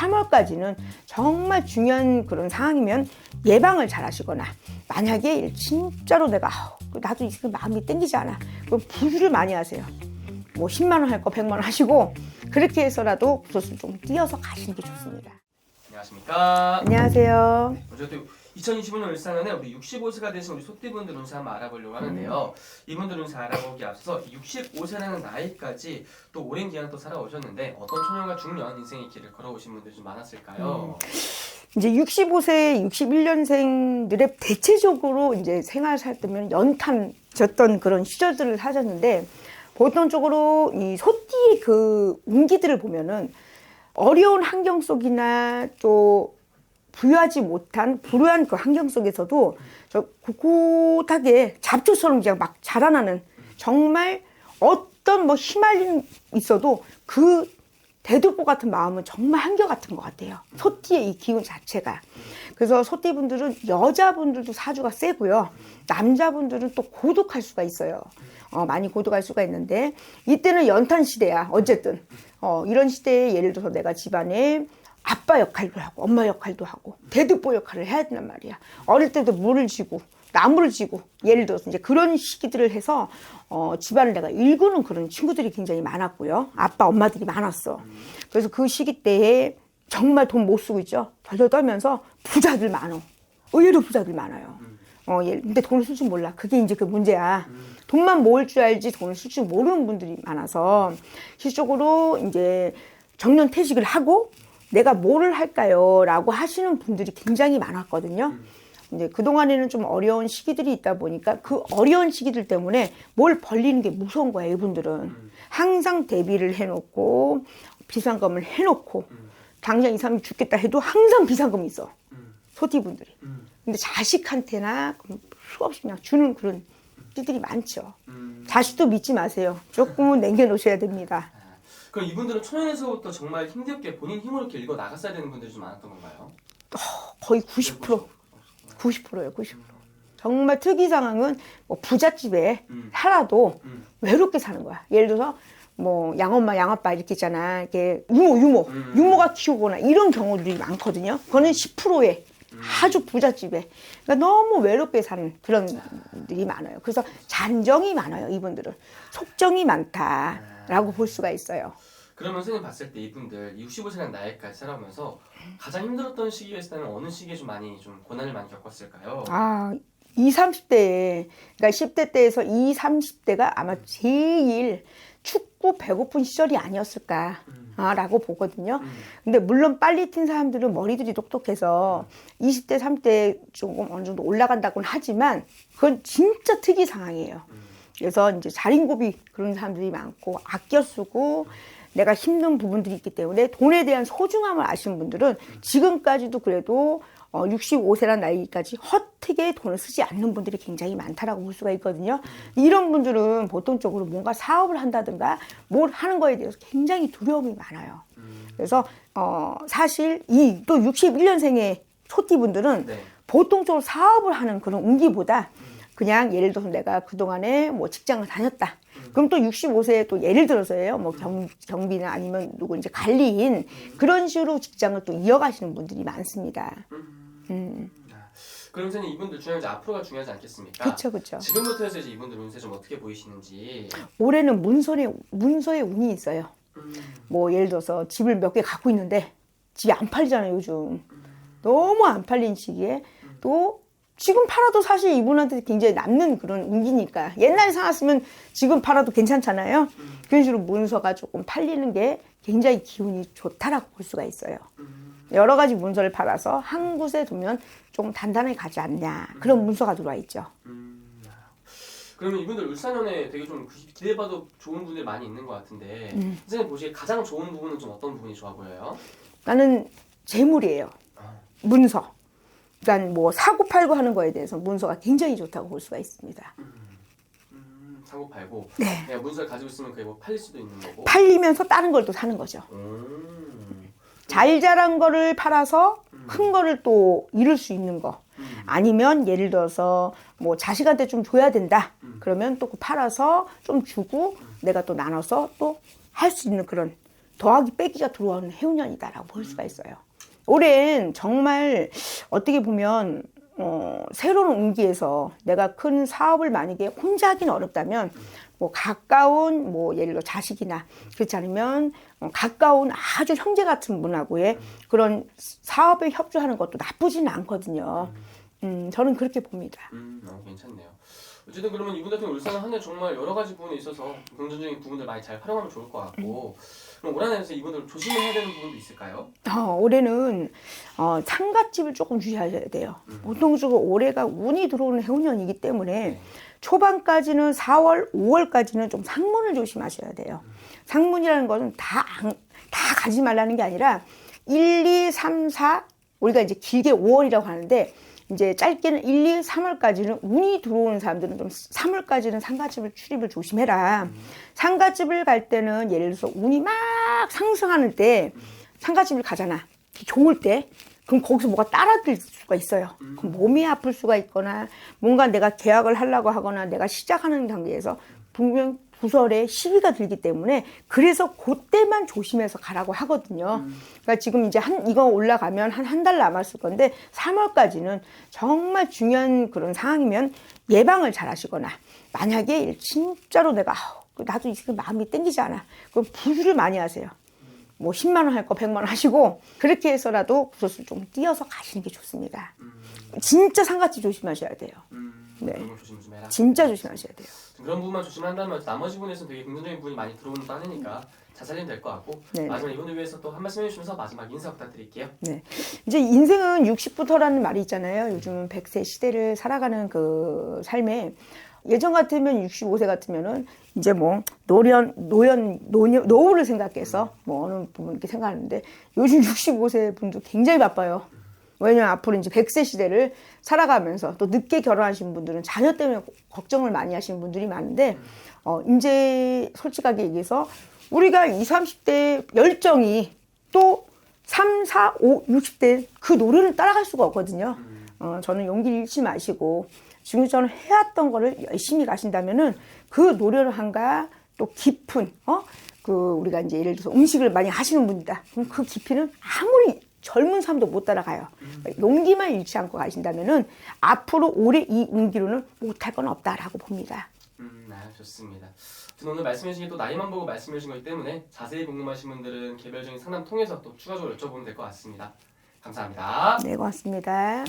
3월까지는 정말 중요한 그런 상황이면 예방을 잘 하시거나 만약에 진짜로 내가 아우, 나도 지금 마음이 땡기지 않아. 그럼 부주를 많이 하세요. 뭐 10만 원 할 거 100만 원 하시고 그렇게 해서라도 구설수를 좀 띄어서 가시는 게 좋습니다. 안녕하십니까. 안녕하세요. 먼저 또 2025년 울산년에 우리 65세가 되신 우리 소띠분들 운세 한번 알아보려고 하는데요. 이분들 운세 알아보기 앞서 65세라는 나이까지 또 오랜 기간 또 살아오셨는데 어떤 초년과 중년 인생의 길을 걸어오신 분들이 좀 많았을까요? 이제 65세, 61년생들의 대체적으로 이제 생활 살 때면 연탄 졌던 그런 시절들을 사셨는데 보통적으로 이 소띠의 그 운기들을 보면은 어려운 환경 속이나 또 부유하지 못한 불우한 그 환경 속에서도 저 꿋꿋하게 잡초처럼 그냥 막 자라나는 정말 어떤 뭐 휘말림 있어도 그 대들보 같은 마음은 정말 한결같은 것 같아요. 소띠의 이 기운 자체가. 그래서 소띠분들은 여자분들도 사주가 세고요. 남자분들은 또 고독할 수가 있어요. 어, 많이 고독할 수가 있는데 이때는 연탄 시대야. 어쨌든 어, 이런 시대에 예를 들어서 내가 집안에 아빠 역할도 하고 엄마 역할도 하고 대득보 역할을 해야 된단 말이야. 어릴 때도 물을 쥐고 나무를 쥐고 예를 들어서 이제 그런 시기들을 해서 어, 집안을 내가 일구는 그런 친구들이 굉장히 많았고요. 아빠 엄마들이 많았어. 그래서 그 시기 때에 정말 돈 못 쓰고 있죠. 덜덜 떨면서 부자들 많어. 의외로 부자들 많아요. 어, 예, 근데 돈을 쓸 줄 몰라. 그게 이제 그 문제야. 돈만 모을 줄 알지 돈을 쓸 줄 모르는 분들이 많아서 실적으로 이제 정년 퇴직을 하고 내가 뭐를 할까요? 라고 하시는 분들이 굉장히 많았거든요. 이제 그동안에는 좀 어려운 시기들이 있다 보니까 그 어려운 시기들 때문에 뭘 벌리는 게 무서운 거야, 이분들은. 항상 대비를 해놓고 비상금을 해놓고 당장 이 사람이 죽겠다 해도 항상 비상금이 있어. 소티분들이. 음, 근데 자식한테나 수없이 그냥 주는 그런 띠들이 많죠. 음. 자식도 믿지 마세요. 조금은 남겨놓으셔야 됩니다. 그럼 이분들은 초년에서부터 정말 힘겹게 본인 힘으로 이렇게 읽어 나갔어야 되는 분들이 좀 많았던 건가요? 거의 90%, 90%예요, 90%. 정말 특이 상황은 뭐 부잣집에 음. 살아도 음. 외롭게 사는 거야. 예를 들어서 뭐 양엄마, 양아빠 이렇게 있잖아. 이렇게 유모, 유모, 음. 유모가 키우거나 이런 경우들이 많거든요. 그거는 10%에 아주 부잣집에 그러니까 너무 외롭게 사는 그런 분들이 많아요. 그래서 잔정이 많아요. 이분들은 속정이 많다라고 볼 수가 있어요. 그러면 선생님 봤을 때 이분들 65세라는 나이까지 살아오면서 가장 힘들었던 시기였을 때는 어느 시기에 좀 많이 좀 고난을 많이 겪었을까요? 아, 20, 30대에, 그러니까 10대 때에서 20, 30대가 아마 제일 춥고 배고픈 시절이 아니었을까 라고 보거든요. 음. 근데 물론 빨리 튄 사람들은 머리들이 똑똑해서 20대, 30대 조금 어느 정도 올라간다고는 하지만 그건 진짜 특이 상황이에요. 그래서 이제 자린고비 그런 사람들이 많고 아껴 쓰고 내가 힘든 부분들이 있기 때문에 돈에 대한 소중함을 아시는 분들은 지금까지도 그래도 어, 65세란 나이까지 허투게 돈을 쓰지 않는 분들이 굉장히 많다라고 볼 수가 있거든요. 이런 분들은 보통적으로 뭔가 사업을 한다든가 뭘 하는 거에 대해서 굉장히 두려움이 많아요. 그래서 어, 사실 이 또 61년생의 소띠분들은 네. 보통적으로 사업을 하는 그런 운기보다 그냥 예를 들어서 내가 그동안에 뭐 직장을 다녔다. 그럼 또 65세에 또 예를 들어서예요. 뭐 경, 경비나 아니면 누구 이제 관리인 그런 식으로 직장을 또 이어가시는 분들이 많습니다. 음, 그럼 선생님 이분들 중요하지 앞으로가 중요하지 않겠습니까? 그쵸, 그쵸. 지금부터 해서 이제 이분들 운세 좀 어떻게 보이시는지. 올해는 문서에, 문서에 운이 있어요. 음, 뭐 예를 들어서 집을 몇 개 갖고 있는데 집이 안 팔리잖아요, 요즘. 너무 안 팔린 시기에 또 지금 팔아도 사실 이분한테 굉장히 남는 그런 운기니까 옛날에 사놨으면 지금 팔아도 괜찮잖아요. 그런 식으로 문서가 조금 팔리는 게 굉장히 기운이 좋다라고 볼 수가 있어요. 여러 가지 문서를 팔아서 한 곳에 두면 좀 단단하게 가지 않냐 그런 문서가 들어와 있죠. 음. 그러면 이분들 울산연에 되게 좀 기대봐도 좋은 분들이 많이 있는 것 같은데 음. 선생님 보시기에 가장 좋은 부분은 좀 어떤 부분이 좋아 보여요? 나는 재물이에요. 문서. 그러니까 뭐 사고 팔고 하는 거에 대해서 문서가 굉장히 좋다고 볼 수가 있습니다. 음, 사고 팔고 네. 내가 문서를 가지고 있으면 그게 뭐 팔릴 수도 있는 거고. 팔리면서 다른 걸 또 사는 거죠. 음. 잘 자란 거를 팔아서 큰 거를 또 잃을 수 있는 거. 아니면 예를 들어서 뭐 자식한테 좀 줘야 된다. 그러면 또그 팔아서 좀 주고 내가 또 나눠서 또 할 수 있는 그런 더하기 빼기가 들어오는 해운년이다라고 볼 수가 있어요. 올해는 정말 어떻게 보면 어, 새로운 운기에서 내가 큰 사업을 만약에 혼자 하긴 어렵다면 뭐 가까운 뭐 예를 들어 자식이나 그렇지 않으면 어, 가까운 아주 형제 같은 분하고의 그런 사업에 협조하는 것도 나쁘지는 않거든요. 음, 저는 그렇게 봅니다. 음, 어, 괜찮네요. 어쨌든 그러면 이분 같은 울산은 한해 정말 여러 가지 부분에 있어서 긍정적인 부분들 많이 잘 활용하면 좋을 것 같고 그럼 올 한해에서 이분들 조심해야 되는 부분도 있을까요? 어, 올해는 어, 상갓집을 조금 주의하셔야 돼요. 보통적으로 올해가 운이 들어오는 해운년이기 때문에 초반까지는 4월, 5월까지는 좀 상문을 조심하셔야 돼요. 상문이라는 것은 다, 안- 다 가지 말라는 게 아니라 1, 2, 3, 4, 우리가 이제 길게 5월이라고 하는데 이제 짧게는 1, 2, 3월까지는 운이 들어오는 사람들은 좀 3월까지는 상가집을 출입을 조심해라. 상가집을 갈 때는 예를 들어서 운이 막 상승하는 때 상가집을 가잖아. 좋을 때. 그럼 거기서 뭐가 따라들 수가 있어요. 그럼 몸이 아플 수가 있거나 뭔가 내가 계약을 하려고 하거나 내가 시작하는 단계에서 분명 부설에 시비가 들기 때문에 그래서 그때만 조심해서 가라고 하거든요. 그러니까 지금 이제 한 이거 올라가면 한 한 달 남았을 건데 3월까지는 정말 중요한 그런 상황이면 예방을 잘 하시거나 만약에 진짜로 내가 아우, 나도 지금 마음이 땡기지 않아. 그럼 부주를 많이 하세요. 뭐 10만 원 할 거 100만 원 하시고 그렇게 해서라도 구설수를 좀 띄어서 가시는 게 좋습니다. 진짜 상가집 조심하셔야 돼요. 음, 네. 그런 거 조심 좀 해라. 진짜 조심하셔야 돼요. 그런 부분만 조심한다면 나머지 부분에서는 되게 긍정적인 부분이 많이 들어오는 또 한해니까 잘 살리면 될 것 같고 네. 마지막 이분을 위해서 또 한 말씀 해주시면서 마지막 인사 부탁드릴게요. 네. 이제 인생은 60부터라는 말이 있잖아요. 요즘은 100세 시대를 살아가는 그 삶에 예전 같으면 65세 같으면은 이제 뭐 노련 노연 노년 노후를 생각해서 뭐 어느 부분 이렇게 생각하는데 요즘 65세 분도 굉장히 바빠요. 왜냐면 앞으로 이제 100세 시대를 살아가면서 또 늦게 결혼하신 분들은 자녀 때문에 걱정을 많이 하시는 분들이 많은데 어 이제 솔직하게 얘기해서 우리가 20, 30대 열정이 또 3, 4, 5, 60대 그 노래를 따라갈 수가 없거든요. 어, 저는 용기 잃지 마시고 지금 저는 해왔던 거를 열심히 가신다면은 그 노래를 한가 또 깊은 어? 그 우리가 이제 예를 들어서 음식을 많이 하시는 분이다. 그럼 그 깊이는 아무리 젊은 사람도 못 따라가요. 용기만 잃지 않고 가신다면은 앞으로 올해 이 운기로는 못할 건 없다라고 봅니다. 음, 아, 좋습니다. 오늘 말씀해 주신 게 또 나이만 보고 말씀해 주신 거기 때문에 자세히 궁금하신 분들은 개별적인 상담 통해서 또 추가적으로 여쭤보면 될 것 같습니다. 감사합니다. 네, 고맙습니다.